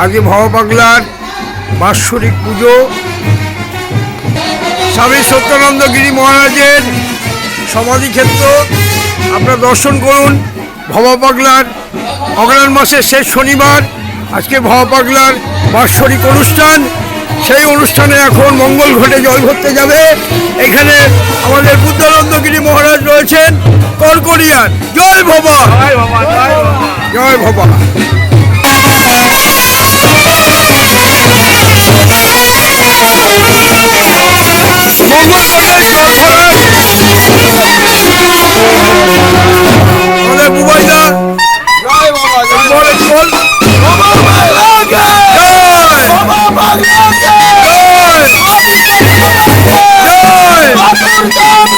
আজকে ভব পাগলার বাৎসরিক পুজো স্বামী সত্যানন্দ গিরি মহারাজের সমাধিক্ষেত্র আপনারা দর্শন করুন। ভবা পাগলার অগ্রহায়ণ মাসের শেষ শনিবার আজকে ভবা পাগলার বাৎসরিক অনুষ্ঠান। সেই অনুষ্ঠানে এখন মঙ্গল ঘটে জল ভরতে যাবে। এখানে আমাদের বুদ্ধানন্দগিরি মহারাজ রয়েছেন। কলকরিয়ান জয় ভবা। জয় ভবা। মঙ্গল ঘটে জল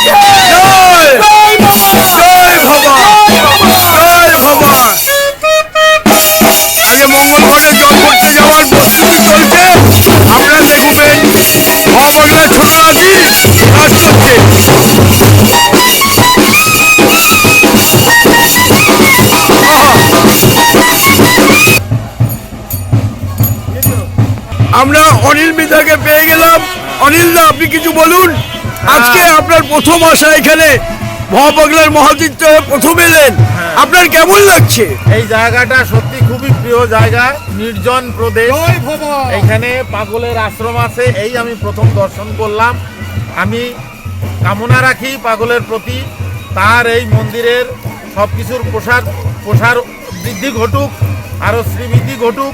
ভরার মিতাকে পেয়ে গেলাম। অনিল দা আপনি কিছু বলুন? আজকে আপনার প্রথম আসা এখানে মহাপাগলার মহাতীর্থ প্রথম এলেন। আপনার কেমন লাগছে? এই জায়গাটা সত্যি খুবই প্রিয় জায়গা নির্জন প্রদেশ। এখানে পাগলের আশ্রম আছে এই আমি প্রথম দর্শন করলাম। আমি কামনা রাখি পাগলের প্রতি। তার এই মন্দিরের সব কিছুর প্রসার প্রসার বৃদ্ধি ঘটুক আরও শ্রীবৃদ্ধি ঘটুক।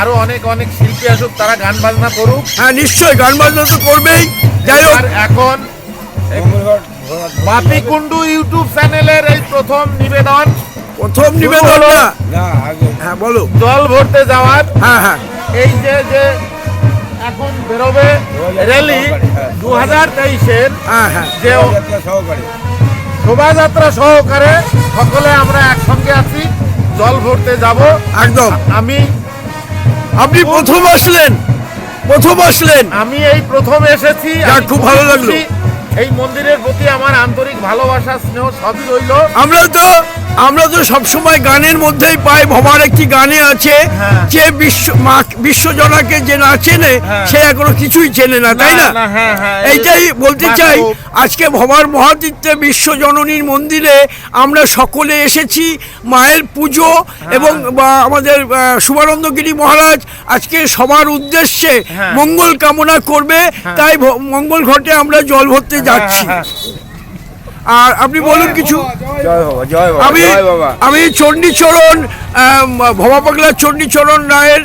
আরও অনেক অনেক শিল্পী আসুক তারা গান বাজনা করুক। হ্যাঁ নিশ্চয়ই গান বাজনা তো করবেই। যাই হোক। আর এখন বাপি কুন্ডু ইউটিউব চ্যানেলের এই প্রথম নিবেদন। প্রথম নিবেদন না হ্যাঁ বলো। জল ভরতে যাওয়ার। হ্যাঁ হ্যাঁ। এই যে যে এখন বেরোবে র্যালি দু হাজার তেইশের। হ্যাঁ হ্যাঁ। যে শোভাযাত্রা সহকারে সকলে আমরা একসঙ্গে আছি। জল ভরতে যাব। একদম। আমি আপনি প্রথম আসলেন। প্রথম আসলেন। আমি এই প্রথম এসেছি। খুব ভালো লাগল। এই মন্দিরের প্রতি আমার আন্তরিক ভালোবাসা স্নেহ সবই রইল। আমরা তো আমরা তো সবসময় গানের মধ্যেই পাই। ভবার একটি গানে আছে হ্যাঁ। যে বিশ্ব মা- বিশ্বজনাকে যে না চেনে হ্যাঁ। সে এখনও কিছুই চেনে না তাই না হ্যাঁ এইটাই বলতে চাই আজকে ভবার মহাতীর্থে বিশ্বজননীর মন্দিরে আমরা সকলে এসেছি মায়ের পুজো এবং আমাদের শুভানন্দগিরি মহারাজ আজকে সবার উদ্দেশ্যে। মঙ্গল কামনা করবে তাই মঙ্গল ঘটে আমরা জল ভরতে যাচ্ছি। আর আপনি বলুন কিছু। জয় বাবা জয় বাবা আমি আমি চণ্ডীচরণ ভবা পাগলা চণ্ডীচরণ রায়ের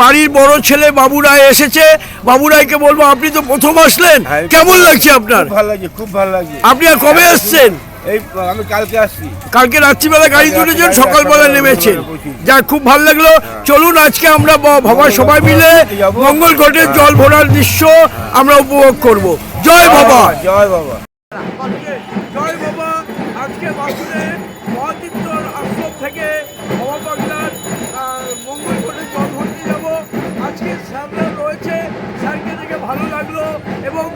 বাড়ির বড় ছেলে বাবু রায় এসেছে। বাবু রায়কে বলব আপনি তো প্রথম আসলেন। হ্যাঁ। কেমন লাগছে আপনার? খুব ভালো লাগছে খুব ভালো লাগছে। আপনি আর কবে এসছেন এই আমি কালকে আসছি। কালকে রাত্রিবেলা গাড়ি তুলেছেন সকালবেলা নেমেছেন। যা খুব ভালো লাগল। চলুন আজকে আমরা ভবা সবাই মিলে। মঙ্গল ঘটের জল ভরার দৃশ্য আমরা উপভোগ করব। জয় বাবা জয় বাবা। এবং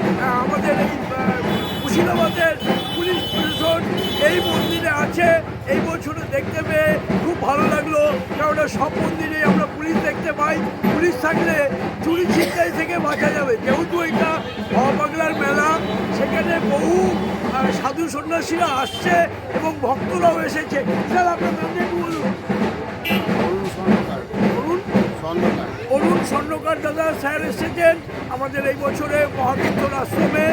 আমাদের এই মুর্শিদাবাদের পুলিশ প্রশাসন এই মন্দিরে আছে। এই বছরে দেখতে পেয়ে খুব ভালো লাগল কেননা সব মন্দিরে আমরা পুলিশ দেখতে পাই। পুলিশ থাকলে চুরি ছিনতাই থেকে বাঁচা যাবে। যেহেতু এটা বাবা বাগলার মেলা, সেখানে বহু সাধু সন্ন্যাসীরা আসছে এবং ভক্তরাও এসেছে। স্যার, আপনার স্বর্ণকার দাদা স্যার এসেছেন আমাদের এই বছরে মহাতীর্থর আশ্রমে।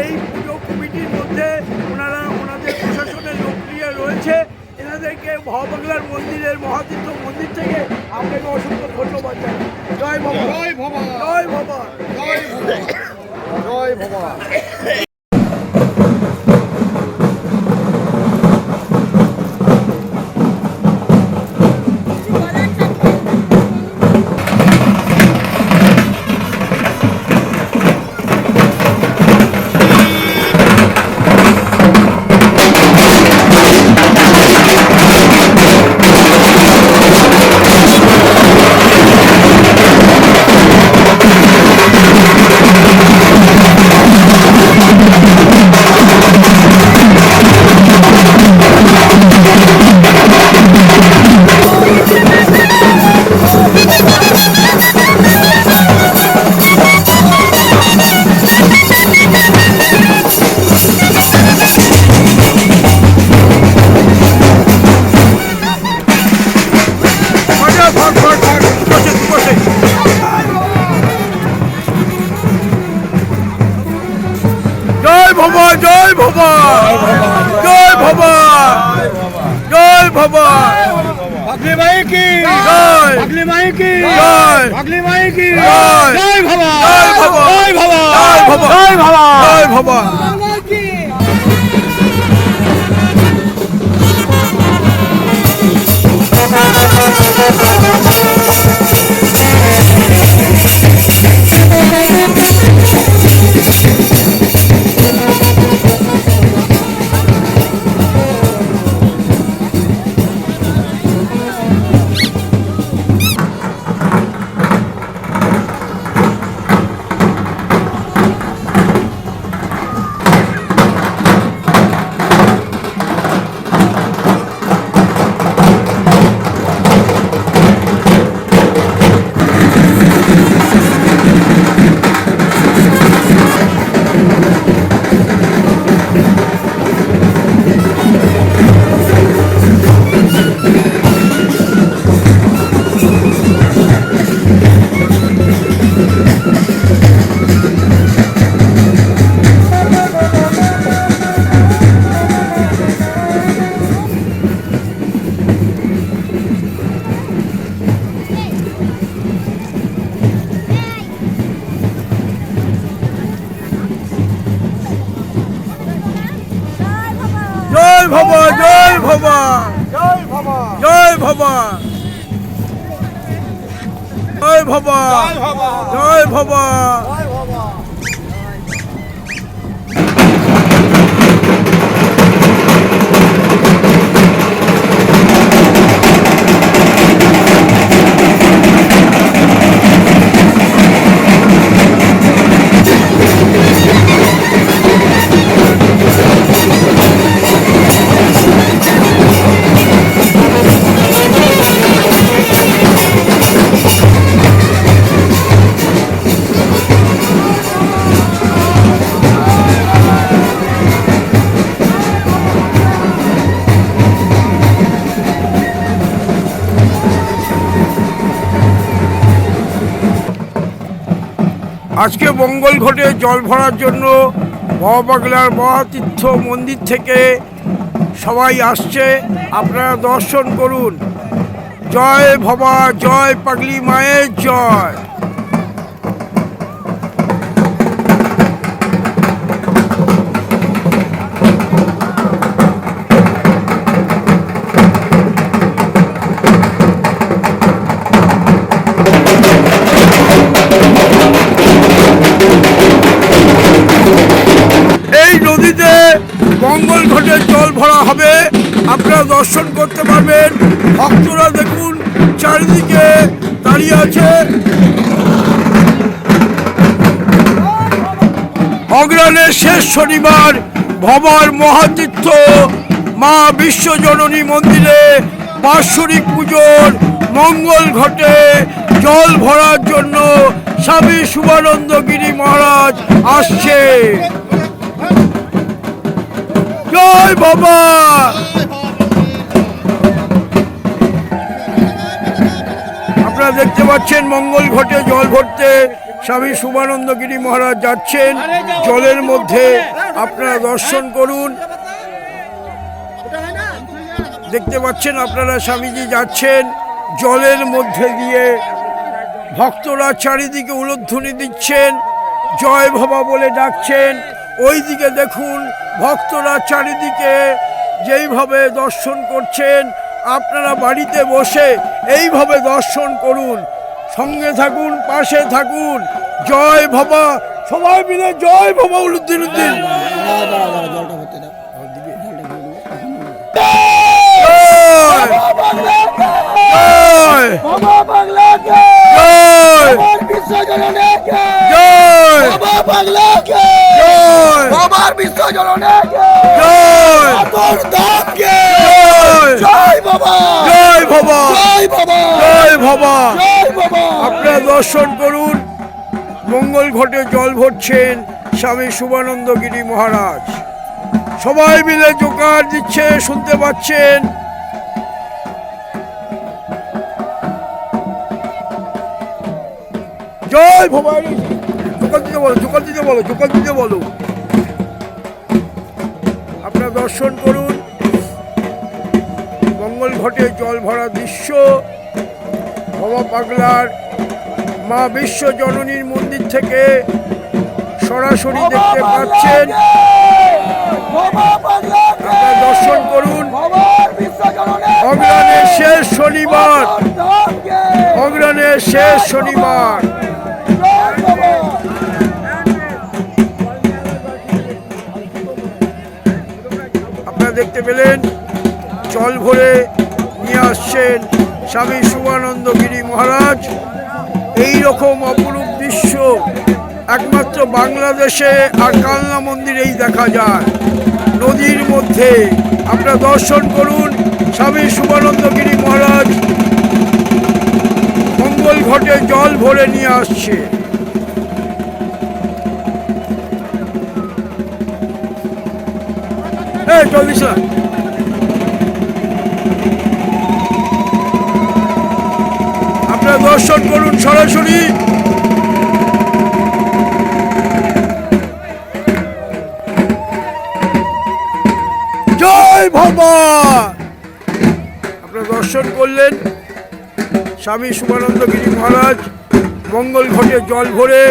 এই পুজো কমিটির মধ্যে ওনারা ওনাদের প্রশাসনের লোকপ্রিয় রয়েছে। এনাদেরকে ভবাংলার মন্দিরের মহাতীর্থ মন্দির থেকে আপনাকে অসংখ্য ধন্যবাদ জানাই। জয় ভবান জয় ভবান জয় ভবান জয় জয় বাবা জয় ভবা। জয় ভবা। জয় ভবা। পাগলি মাই কি? জয়। পাগলি মাই কি? জয়। পাগলি মাই কি? জয়। জয় বাবা জয় ভবা। জয় বাবা জয় ভবা। জয় বাবা জয় ভবা। জয় ভবা। জয় ভবা। আজকে মঙ্গল ঘটে জল ভরার জন্য মহাপাগলার মহাতীর্থ মন্দির থেকে সবাই আসছে। আপনারা দর্শন করুন। জয় ভবা, জয় পাগলি মায়ের জয়। মঙ্গল ঘটের জল ভরা হবে। আপনারা দর্শন করতে পারবেন। ভক্তরা দেখুন, চারিদিকে দাঁড়িয়ে আছে। অগ্রাণের শেষ শনিবার ভবার মহাতীর্থ মা বিশ্বজননী মন্দিরে বাৎসরিক পুজোর মঙ্গল ঘটে জল ভরার জন্য স্বামী শুভানন্দ গিরি মহারাজ আসছে। জয় বাবা। আপনারা দেখতে পাচ্ছেন মঙ্গল ঘটে, জল ভরতে স্বামী শুভানন্দ গিরি মহারাজ যাচ্ছেন। জলের মধ্যে আপনারা দর্শন করুন। দেখতে পাচ্ছেন আপনারা স্বামীজি যাচ্ছেন। জলের মধ্যে দিয়ে ভক্তরা চারিদিকে উলধ্বনি দিচ্ছেন। জয় ভবা বলে ডাকছেন। ওইদিকে দেখুন ভক্তরা চারিদিকে যেইভাবে দর্শন করছেন আপনারা বাড়িতে বসে এইভাবে দর্শন করুন। সঙ্গে থাকুন পাশে থাকুন। জয় ভবা সবাই মিলে জয় ভবা উলুদ্দিন উদ্দিন বাবার জয়! বাবা জয়! জয়। জয়। বাবা। আপনারা দর্শন করুন। মঙ্গল ঘটে জল ভরছেন স্বামী শুভানন্দ গিরি মহারাজ। সবাই মিলে জোকার দিচ্ছে শুনতে পাচ্ছেন। জয় ভবানী। জোকার দিতে বলো দিতে বলো দিতে বলো। দর্শন করুন। মঙ্গল ঘটে জল ভরা দৃশ্য বাবা পাগলার মা বিশ্ব জননীর মন্দির থেকে সরাসরি দেখতে পাচ্ছেন। আপনারা দর্শন করুন। অগ্রাণের শেষ শনিবার। ধামকে অগ্রাণের শেষ শনিবার। দেখতে পেলেন। জল ভরে নিয়ে আসছেন স্বামী শুভানন্দ গিরি মহারাজ। এই রকম অপরূপ দৃশ্য একমাত্র বাংলাদেশে আর কালনা মন্দিরেই দেখা যায়। নদীর মধ্যে আপনারা দর্শন করুন স্বামী শুভানন্দ গিরি মহারাজ। মঙ্গল ঘটে জল ভরে নিয়ে আসছে। চল্লিশ লাখ আপনারা দর্শন করুন সরাসরি। জয় বাবা আপনারা দর্শন করলেন স্বামী শুভানন্দ গিরি মহারাজ, মঙ্গল ঘটে জল ভরে।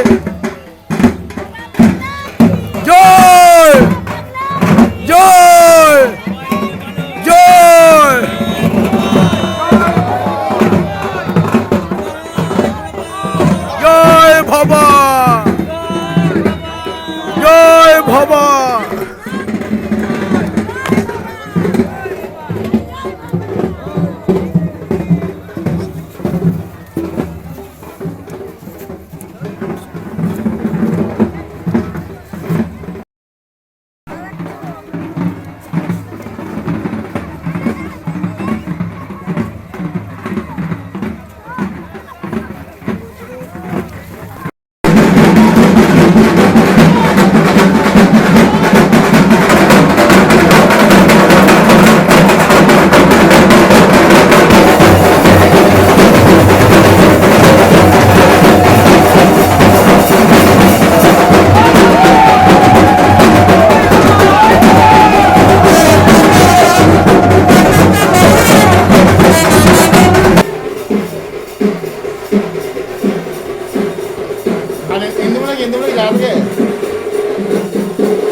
ఎందుకు ఎందుకు రాదుగా Thank you.